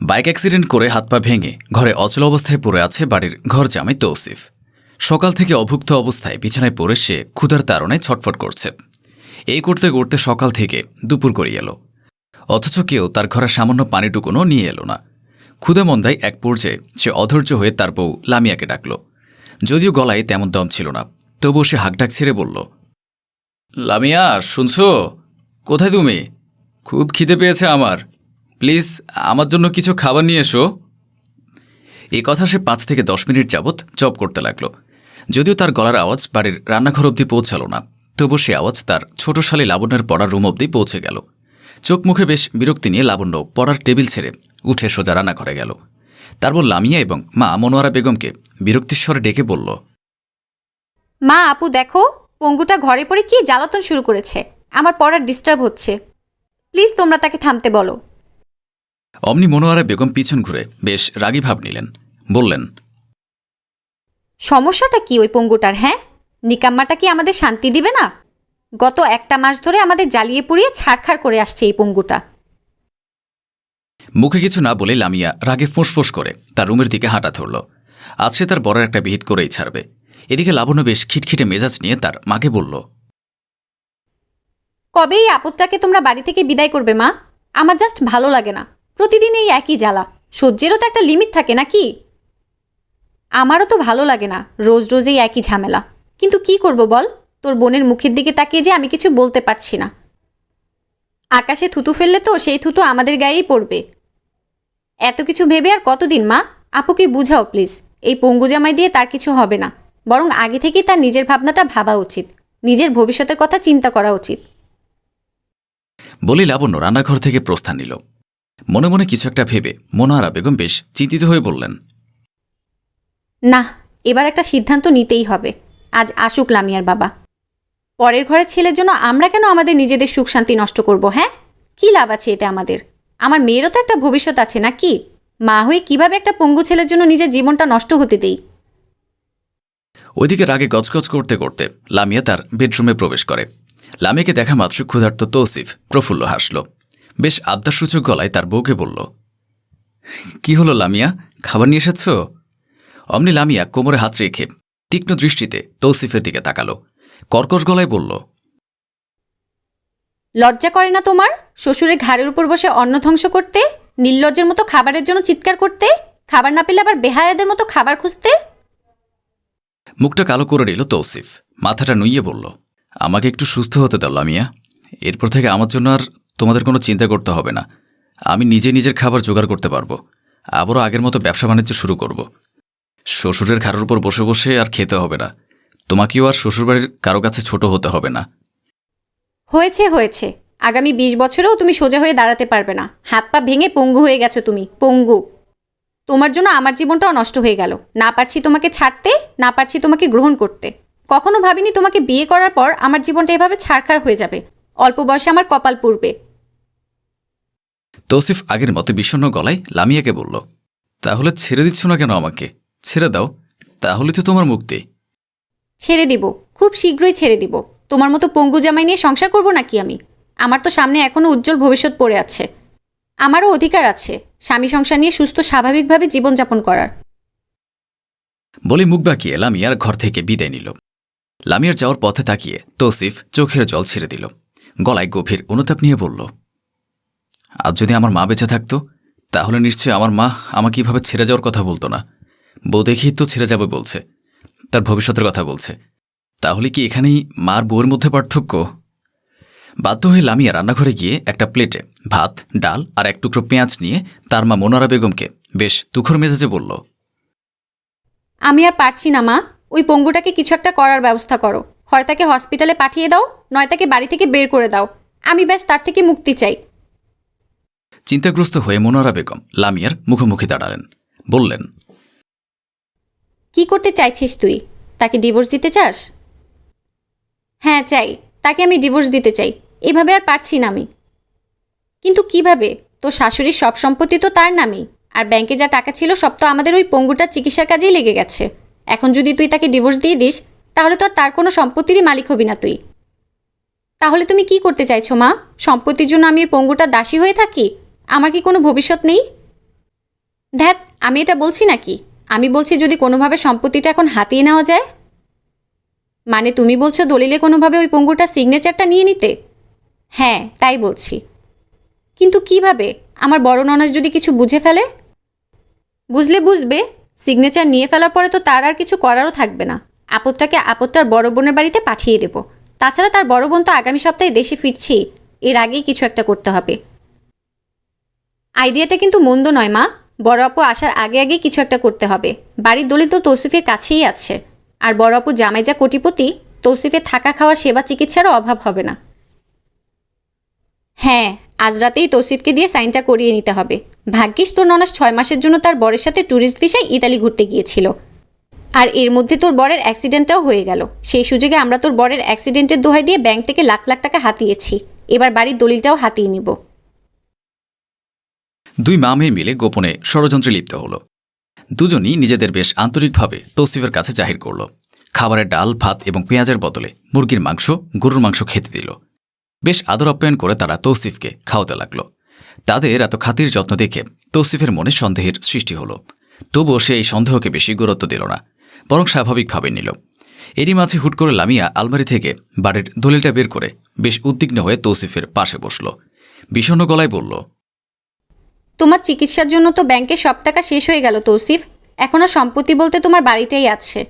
Bike accident করে হাত পা ভেঙে ঘরে অচল অবস্থায় পড়ে আছে বাড়ির ঘর জামাই তৌসিফ। সকাল থেকে অভুক্ত অবস্থায় বিছানায় পড়ে সে ক্ষুধার তাড়নায় ছটফট করছে। এই করতে করতে সকাল থেকে দুপুর গড়িয়ে এলো। অথচ কেউ তার ঘরে সামান্য পানিটুকুনও নিয়ে এলো না। ক্ষুদা মন্দায় এক পর্যায়ে সে অধৈর্য হয়ে তার বউ লামিয়াকে ডাকল। যদিও গলায় তেমন দম ছিল না, তবুও সে হাঁকডাক ছেড়ে বলল, লামিয়া, শুনছো? কোথায় তুমি? খুব খিদে পেয়েছে আমার। প্লিজ, আমার জন্য কিছু খাবার নিয়ে এসো। এই কথা সে পাঁচ থেকে দশ মিনিট যাবৎ জব করতে লাগল। যদিও তার গলার আওয়াজ বাড়ির রান্নাঘর অবধি পৌঁছালো না, তবু সে আওয়াজ তার ছোট শালী লাবণ্যের পড়ার রুম অবধি পৌঁছে গেল। চোখ মুখে বেশ বিরক্তি নিয়ে লাবণ্য পড়ার টেবিল ছেড়ে উঠে সোজা রান্না করে গেল তারপর লামিয়া এবং মা মনোয়ারা বেগমকে বিরক্তিস্বরে ডেকে বলল, মা, আপু দেখো, পঙ্গুটা ঘরে পড়ে কি জ্বালাতন শুরু করেছে। আমার পড়ার ডিস্টার্ব হচ্ছে। প্লিজ তোমরা তাকে থামতে বলো। অমনি মনোয়ারা বেগম পিছন ঘুরে বেশ রাগী ভাব নিলেন। বললেন সমস্যাটা কি ওই পঙ্গুটার হ্যাঁ? নিকাম্মাটা কি আমাদের শান্তি দিবে না? গত একটা মাস ধরে আমাদের জ্বালিয়ে পুড়িয়ে ছাড়খাড় করে আসছে এই পঙ্গুটা। মুখে কিছু না বলে লামিয়া রাগে ফোঁসফোঁস করে তার রুমের দিকে হাঁটা ধরল। আজ সে তার বড় একটা বিহিত করেই ছাড়বে। এদিকে লাবণ্য বেশ খিটখিটে মেজাজ নিয়ে তার মাকে বলল কবে এই আপদটাকে তোমরা বাড়ি থেকে বিদায় করবে মা? আমার জাস্ট ভালো লাগে না। প্রতিদিন এই একই জ্বালা। সহ্যেরও তো একটা লিমিট থাকে নাকি? আমারও তো ভালো লাগে না রোজ রোজ এই একই ঝামেলা। কিন্তু কি করব বল? তোর বোনের মুখের দিকে তাকিয়ে যে আমি কিছু বলতে পারছি না। আকাশে থুতু ফেললে তো সেই থুতু আমাদের গায়েই পড়বে। এত কিছু ভেবে আর কতদিন, মা? আপুকে বুঝাও প্লিজ এই পঙ্গু জামাই দিয়ে তার কিছু হবে না। বরং আগে থেকেই তার নিজের ভাবনাটা ভাবা উচিত। নিজের ভবিষ্যতের কথা চিন্তা করা উচিত। বলি লাবণ্য রান্নাঘর থেকে প্রস্থান নিল। মনে মনে কিছু একটা ভেবে মনোয়ারা বেগম বেশ চিন্তিত হয়ে বললেন না এবার একটা সিদ্ধান্ত নিতেই হবে। আজ আসুক লামিয়ার বাবা। পরের ঘরের ছেলের জন্য আমরা কেন আমাদের নিজেদের সুখ শান্তি নষ্ট করব হ্যাঁ? কি লাভ আছে এতে আমাদের? আমার মেয়েরও তো একটা ভবিষ্যৎ আছে না কি মা হয়ে কীভাবে একটা পঙ্গু ছেলের জন্য নিজের জীবনটা নষ্ট হতে দেই? ওইদিকে রাগে গজগজ করতে করতে লামিয়া তার বেডরুমে প্রবেশ করে। লামিয়াকে দেখা মাত্র ক্ষুধার্ত তৌসিফ প্রফুল্ল হাসল। বেশ আবদারসূচক গলায় তার বউকে বলল কি হলো লামিয়া? খাবার নিয়ে এসেছ? অমনি লামিয়া কোমরে হাত রেখে তীক্ষ্ণ দৃষ্টিতে তৌসিফের দিকে তাকালো। কর্কশ গলায় বলল লজ্জা করে না তোমার? শ্বশুরের ঘাড়ের উপর বসে অন্ন ধ্বংস করতে? নির্লজ্জের মতো খাবারের জন্য চিৎকার করতে? খাবার না পেলে আবার বেহায়াদের মতো খাবার খুঁজতে? মুখটা কালো করে নিল তৌসিফ। মাথাটা নুইয়ে বলল আমাকে একটু সুস্থ হতে দাও লামিয়া। এরপর থেকে আমার জন্য আর তোমাদের কোনো চিন্তা করতে হবে না। আমি নিজে নিজের খাবার জোগাড় করতে পারব। আবারও আগের মতো ব্যবসা বাণিজ্য শুরু করব। শ্বশুরের ঘাড়ের উপর বসে বসে আর খেতে হবে না। তোমাকেও আর শ্বশুরবাড়ির কারও কাছে ছোট হতে হবে না। হয়েছে হয়েছে। আগামী বিশ বছরেও তুমি সোজা হয়ে দাঁড়াতে পারবে না। হাত পা ভেঙে পঙ্গু হয়ে গেছো তুমি, পঙ্গু। তোমার জন্য আমার জীবনটাও নষ্ট হয়ে গেল। না পারছি তোমাকে ছাড়তে, না পারছি তোমাকে গ্রহণ করতে। কখনো ভাবিনি তোমাকে বিয়ে করার পর আমার জীবনটা এভাবে ছাড়খাড় হয়ে যাবে। অল্প বয়সে আমার কপাল পুড়বে। তৌসিফ আগের মতো বিষণ্ণ গলায় লামিয়াকে বলল তাহলে ছেড়ে দিচ্ছ না কেন আমাকে? ছেড়ে দাও তাহলে তো তোমার মুক্তি। ছেড়ে দিব খুব শীঘ্রই ছেড়ে দিব। তোমার মতো পঙ্গু জামাই নিয়ে সংসার করব নাকি আমি? আমার তো সামনে এখনও উজ্জ্বল ভবিষ্যৎ পড়ে আছে। আমারও অধিকার আছে স্বামী সংসার নিয়ে সুস্থ স্বাভাবিকভাবে জীবনযাপন করার। বলে মুখ বাঁকিয়ে লামিয়ার ঘর থেকে বিদায় নিল। লামিয়ার যাওয়ার পথে তাকিয়ে তৌসিফ চোখের জল ছেড়ে দিল। গলায় গভীর অনুতাপ নিয়ে বলল আজ যদি আমার মা বেঁচে থাকতো, তাহলে নিশ্চয়ই আমার মা আমাকে কীভাবে ছেড়ে যাওয়ার কথা বলতো না। বউ দেখেই তো ছেড়ে যাবে বলছে। তার ভবিষ্যতের কথা বলছে। তাহলে কি এখানেই মার বউয়ের মধ্যে পার্থক্য? বাধ্য হয়ে লামিয়া রান্নাঘরে গিয়ে একটা প্লেটে ভাত, ডাল আর এক টুকরো পেঁয়াজ নিয়ে তার মা মোনারা বেগমকে বেশ তুখর মেজাজে বলল, আমি আর পারছি না, মা। ওই পঙ্গুটাকে কিছু একটা করার ব্যবস্থা করো। হয় তাকে হসপিটালে পাঠিয়ে দাও, নয় তাকে বাড়ি থেকে বের করে দাও। আমি ব্যাস তার থেকে মুক্তি চাই। চিন্তাগ্রস্ত হয়ে মনোয়ারা বেগম লামিয়ার মুখোমুখি দাঁড়ালেন। বললেন, কি করতে চাইছিস তুই? তাকে ডিভোর্স দিতে চাস? হ্যাঁ চাই। তাকে আমি ডিভোর্স দিতে চাই। এভাবে আর পারছি না আমি। কিন্তু কীভাবে? তোর শাশুড়ির সব সম্পত্তি তো তার নামেই আর ব্যাংকে যা টাকা ছিল সব তো আমাদের ওই পঙ্গুটার চিকিৎসার কাজেই লেগে গেছে। এখন যদি তুই তাকে ডিভোর্স দিয়ে দিস, তাহলে তো আর তার কোনো সম্পত্তিরই মালিক হবি না তুই। তাহলে তুমি কি করতে চাইছো, মা? সম্পত্তির জন্য আমি ওই পঙ্গুটার দাসী হয়ে থাকি? আমার কি কোনো ভবিষ্যৎ নেই? ধ্যাত আমি এটা বলছি নাকি? আমি বলছি যদি কোনোভাবে সম্পত্তিটা এখন হাতিয়ে নেওয়া যায়? মানে তুমি বলছো দলিলে কোনোভাবে ওই পঙ্গুটার সিগনেচারটা নিয়ে নিতে? হ্যাঁ তাই বলছি। কিন্তু কীভাবে? আমার বড় ননাস যদি কিছু বুঝে ফেলে? বুঝলে বুঝবে সিগনেচার নিয়ে ফেলার পরে তো তার আর কিছু করারও থাকবে না। আপদটাকে আপদটার বড় বোনের বাড়িতে পাঠিয়ে দেব। তাছাড়া তার বড় বোন তো আগামী সপ্তাহে দেশে ফিরছি এর আগেই কিছু একটা করতে হবে। আইডিয়াটা কিন্তু মন্দ নয়, মা। বড় আপু আসার আগে আগে কিছু একটা করতে হবে। বাড়ির তো তৌসিফের কাছেই আছে। আর বড় আপু জামাই যা কোটিপতি, তৌসিফের থাকা খাওয়া, সেবা, চিকিৎসারও অভাব হবে না। হ্যাঁ আজ রাতেই তৌসিফকে দিয়ে সাইনটা করিয়ে নিতে হবে। ভাগ্যিস তোর ননাস ছয় মাসের জন্য তার বরের সাথে ট্যুরিস্ট ভিসায় ইতালি ঘুরতে গিয়েছিল। আর এর মধ্যে তোর বরের অ্যাক্সিডেন্টটাও হয়ে গেল। সেই সুযোগে আমরা তোর বরের অ্যাক্সিডেন্টের দোহাই দিয়ে ব্যাংক থেকে লাখ লাখ টাকা হাতিয়েছি। এবার বাড়ির দলিলটাও হাতিয়ে নিব। দুই মা মেয়ে মিলে গোপনে ষড়যন্ত্রে লিপ্ত হল। দুজনই নিজেদের বেশ আন্তরিকভাবে তৌসিফের কাছে জাহির করল। খাবারের ডাল, ভাত এবং পেঁয়াজের বদলে মুরগির মাংস, গরুর মাংস খেতে দিল। বেশ আদর আপ্যায়ন করে তারা তৌসিফকে খাওয়াতে লাগল। তাদের এত খাতির যত্ন দেখে তৌসিফের মনে সন্দেহের সৃষ্টি হলো। তবুও সে এই সন্দেহকে বেশি গুরুত্ব দিল না, বরং স্বাভাবিকভাবে নিল। এরই মাঝে হুট করে লামিয়া আলমারি থেকে বাড়ির দলিলটা বের করে বেশ উদ্বিগ্ন হয়ে তৌসিফের পাশে বসল। বিষণ্ণ গলায় বলল তোমার চিকিৎসার জন্য তো ব্যাংকে সব টাকা শেষ হয়ে গেল, তৌসিফ। এখনও সম্পত্তি বলতে তোমার বাড়িটাই আছে।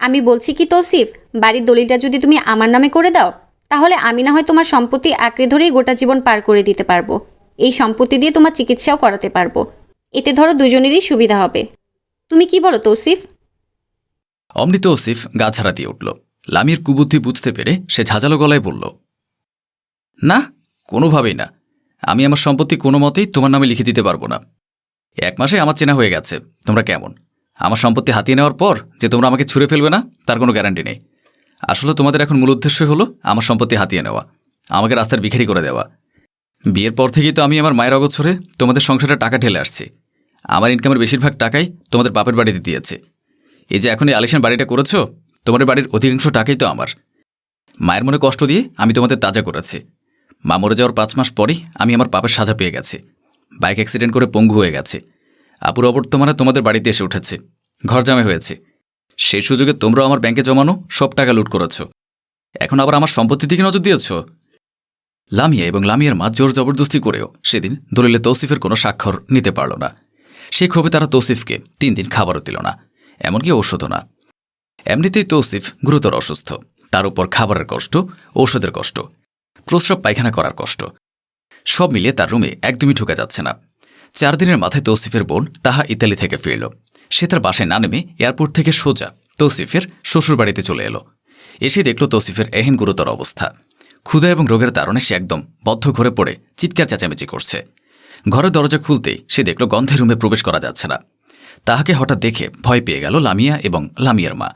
আমি বলছি কি, তৌসিফ, বাড়ির দলিলটা যদি তুমি আমার নামে করে দাও, তাহলে আমি না হয় তোমার সম্পত্তি আঁকড়ে ধরেই গোটা জীবন পার করে দিতে পারব। এই সম্পত্তি দিয়ে তোমার চিকিৎসাও করাতে পারব। এতে ধরো দুজনেরই সুবিধা হবে। তুমি কি বলো, তৌসিফ? অমৃত ওসিফ গা ছাড়া দিয়ে উঠল। লামির কুবুদ্ধি বুঝতে পেরে সে ঝাঁঝালো গলায় বলল, না, কোনোভাবেই না। আমি আমার সম্পত্তি কোনো মতেই তোমার নামে লিখে দিতে পারব না। এক মাসে আমার চেনা হয়ে গেছে, তোমরা কেমন? আমার সম্পত্তি হাতিয়ে নেওয়ার পর যে তোমরা আমাকে ছুঁড়ে ফেলবে না, তার কোনো গ্যারান্টি নেই। আসলে তোমাদের এখন মূল উদ্দেশ্য হলো আমার সম্পত্তি হাতিয়ে নেওয়া, আমাকে রাস্তার বিখারি করে দেওয়া। বিয়ের পর থেকেই তো আমি আমার মায়ের অগোছরে তোমাদের সংসারে টাকা ঢেলে আসছি। আমার ইনকামের বেশিরভাগ টাকাই তোমাদের বাপের বাড়িতে দিয়েছে। এই যে এখন এই আলিশান বাড়িটা করেছ, তোমাদের বাড়ির অধিকাংশ টাকাই তো আমার। মায়ের মনে কষ্ট দিয়ে আমি তোমাদের তাজা করেছি। মা মরে যাওয়ার পাঁচ মাস পরই আমি আমার পাপের সাজা পেয়ে গেছি। বাইক অ্যাক্সিডেন্ট করে পঙ্গু হয়ে গেছে। আপুর অবর্তমানে তোমাদের বাড়িতে এসে উঠেছে। ঘর জামে হয়েছে। সেই সুযোগে তোমরাও আমার ব্যাংকে জমানো সব টাকা লুট করেছ। এখন আবার আমার সম্পত্তির দিকে নজর দিয়েছ? লামিয়া এবং লামিয়ার মা জোর জবরদস্তি করেও সেদিন দলিলে তৌসিফের কোনো স্বাক্ষর নিতে পারল না। সেই ক্ষোভে তারা তৌসিফকে তিন দিন খাবারও দিল না, এমনকি ঔষধও না। এমনিতেই তৌসিফ গুরুতর অসুস্থ। তার উপর খাবারের কষ্ট, ঔষধের কষ্ট। প্রস্রাব পায়খানা করার কষ্ট। সব মিলিয়ে তার রুমে একদমই ঢুকে যাচ্ছে না। চার দিনের মাথায় তৌসিফের বোন তাহা ইতালি থেকে ফিরল। সে তার বাসায় না নেমে এয়ারপোর্ট থেকে সোজা তৌসিফের শ্বশুরবাড়িতে চলে এলো। এসে দেখল তৌসিফের এহেন গুরুতর অবস্থা। ক্ষুধা এবং রোগের তারণে সে একদম বদ্ধ ঘরে পড়ে চিৎকার চেঁচামেচি করছে। ঘরের দরজা খুলতেই সে দেখল গন্ধের রুমে প্রবেশ করা যাচ্ছে না। তাহাকে হঠাৎ দেখে ভয় পেয়ে গেল লামিয়া এবং লামিয়ার মা।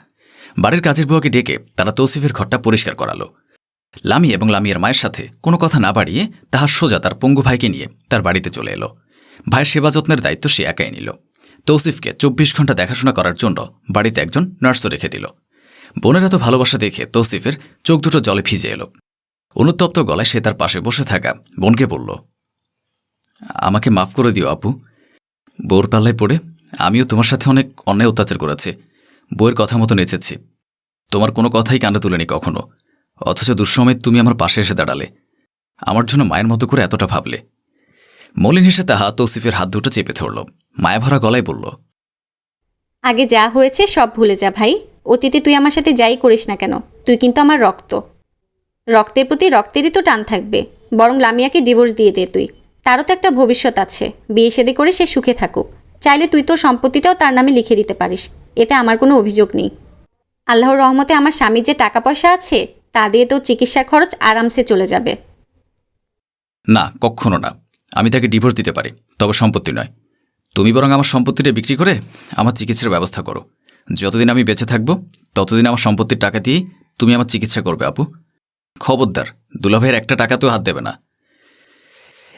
বাড়ির কাজের বুয়াকে ডেকে তারা তৌসিফের ঘরটা পরিষ্কার করালো। লামি এবং লামিয়ার মায়ের সাথে কোনো কথা না বাড়িয়ে তাহার সোজা তার পঙ্গু ভাইকে নিয়ে তার বাড়িতে চলে এলো। ভাইয়ের সেবা যত্নের দায়িত্ব সে একাই নিল। তৌসিফকে চব্বিশ ঘণ্টা দেখাশোনা করার জন্য বাড়িতে একজন নার্সও রেখে দিল। বোনের এত ভালোবাসা দেখে তৌসিফের চোখ দুটো জলে ভিজে এলো। অনুত্তপ্ত গলায় সে তার পাশে বসে থাকা বোনকে বলল, আমাকে মাফ করে দিও আপু। বউর পাল্লায় পড়ে আমিও তোমার সাথে অনেক অন্যায় অত্যাচার করেছি। বইয়ের কথা মতো নেচেছি। তোমার কোনো কথাই কানে তুলেনি কখনো। অথচ দুঃসময় তুমি আমার পাশে এসে দাঁড়ালে। আমার জন্য মায়ের মতো করে এতটা ভাবলে। মলিন হেসে তাহা তৌসিফের হাত দুটো চেপে ধরল। মায়াভরা গলায় বলল, আগে যা হয়েছে সব ভুলে যা ভাই। অতীতে তুই আমার সাথে যাই করিস না কেন? তুই কিন্তু আমার রক্ত। রক্তের প্রতি রক্তেরই তো টান থাকবে। বরং লামিয়াকে ডিভোর্স দিয়ে দে তুই। তারও তো একটা ভবিষ্যৎ আছে। বিয়ে সেদে করে সে সুখে থাকুক। চাইলে তুই তোর সম্পত্তিটাও তার নামে লিখে দিতে পারিস। এতে আমার কোনো অভিযোগ নেই। আল্লাহর রহমতে আমার স্বামীর যে টাকা পয়সা আছে তা দিয়ে তোর চিকিৎসার খরচ আরামসে চলে যাবে। না কখনো না। আমি তাকে ডিভোর্স দিতে পারি, তবে সম্পত্তি নয়। তুমি বরং আমার সম্পত্তিটা বিক্রি করে আমার চিকিৎসার ব্যবস্থা করো। যতদিন আমি বেঁচে থাকব, ততদিন আমার সম্পত্তির টাকা দিয়েই তুমি আমার চিকিৎসা করবে, আপু। খবরদার, দুলাভাইয়ের একটা টাকা তো হাত দেবে না।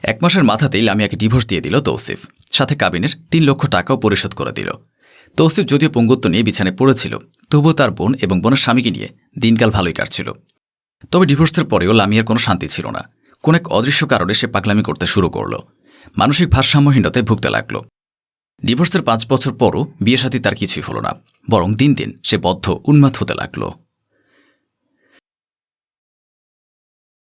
এক মাসের মাথাতেই লামিয়াকে ডিভোর্স দিয়ে দিল তৌসিফ। সাথে কাবিনের তিন লক্ষ টাকাও পরিশোধ করে দিল। তৌসিফ যদিও পঙ্গুত্ব নিয়ে বিছানায় পড়েছিল, তবুও তার বোন এবং বোনের স্বামীকে নিয়ে দিনকাল ভালোই কাটছিল। তবে ডিভোর্সের পরেও লামিয়ার কোনো শান্তি ছিল না। কোন এক অদৃশ্য কারণে সে পাগলামি করতে শুরু করল। মানসিক ভারসাম্যহীনতায় ভুগতে লাগল। ডিভোর্সের পাঁচ বছর পরও বিয়ে সাথী তার কিছুই হল না, বরং দিন দিন সে বদ্ধ, উন্মাদ হতে লাগল।